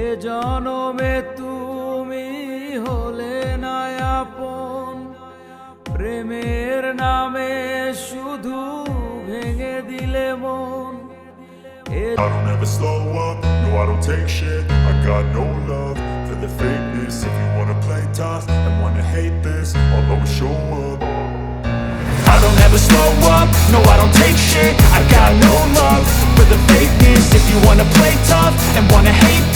এ জনমে তুমি হলে না আপন প্রেমের নামে শুধু ভেঙে দিলে মন এ I don't ever slow up, no I don't take shit I got no love for the fakeness If you wanna play tough and wanna hate this I'll always show up I don't ever slow up, no I don't take shit I got no love for the fakeness If you wanna play tough and wanna hate this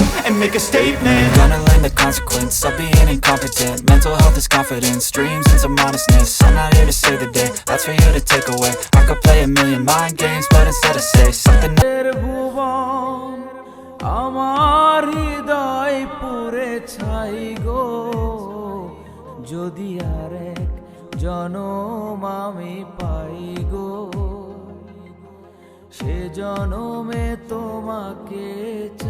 and make a statement Gonna learn the consequence of being incompetent Mental health is confidence, dreams and some honestness I'm not here to save the day, that's for you to take away I could play a million mind games, but instead I say something এর ভুবন আমার হৃদয় পুরে ছাই গো যদি আর এক জনম আমি পাই গো সে জনমে তোমাকে চাই গো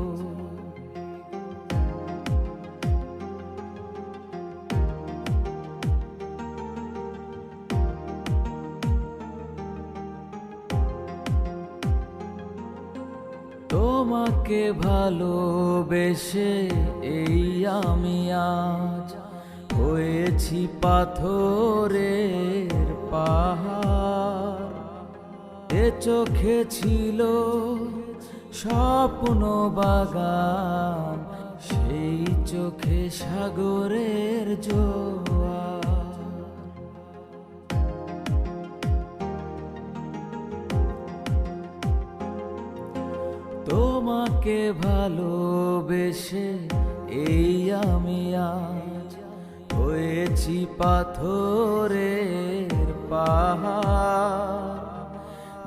তোমাকে ভালোবেসে এই আমি আজ হয়েছি পাথরের পাহাড়। এ চোখে ছিল স্বপ্ন বাগান, সেই চোখে সাগরের জোয়ার। তোমাকে ভালোবেসে, এই আমি আজ হয়েছি পাথরের পাহাড়।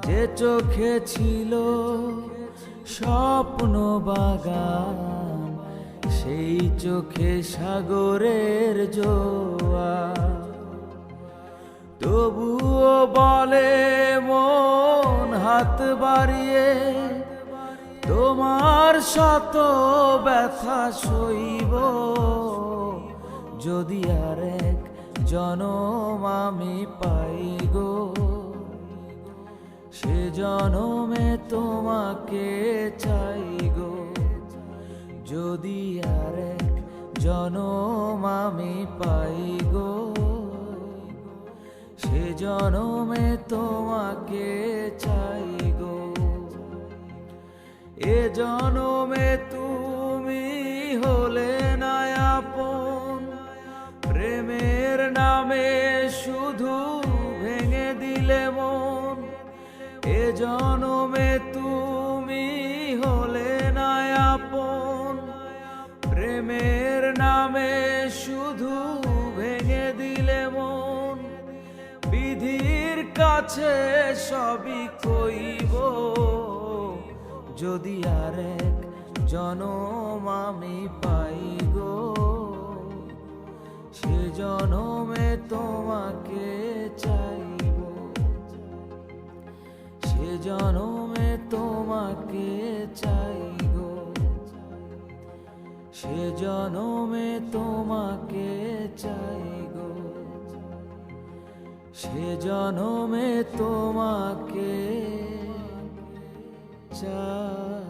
যে চোখে ছিল স্বপ্ন বাগান, সেই চোখে সাগরের জোয়া তবুও বলে মন হাত বাড়িয়ে তোমার শত ব্যথা সইব। যদি আর এক জনম আমি পাই গো, সে জনমে তোমাকে চাই গো। যদি আর এক জনম আমি পাই গো, সে জনমে তোমাকে চাই জনমে তুমি হলে না আপন। প্রেমের নামে শুধু ভেঙে দিলে মন। এ জনমে তুমি হলে না আপন। প্রেমের নামে শুধু ভেঙে দিলে মন। বিধির কাছে সবই কইব। যদি আর এক জনম আমি পাই গো, সে জনমে তোমাকে চাইব সে জনমে তোমাকে চাই গো। সে জনমে তোমাকে চাই গো। সে জনমে তোমাকে sun.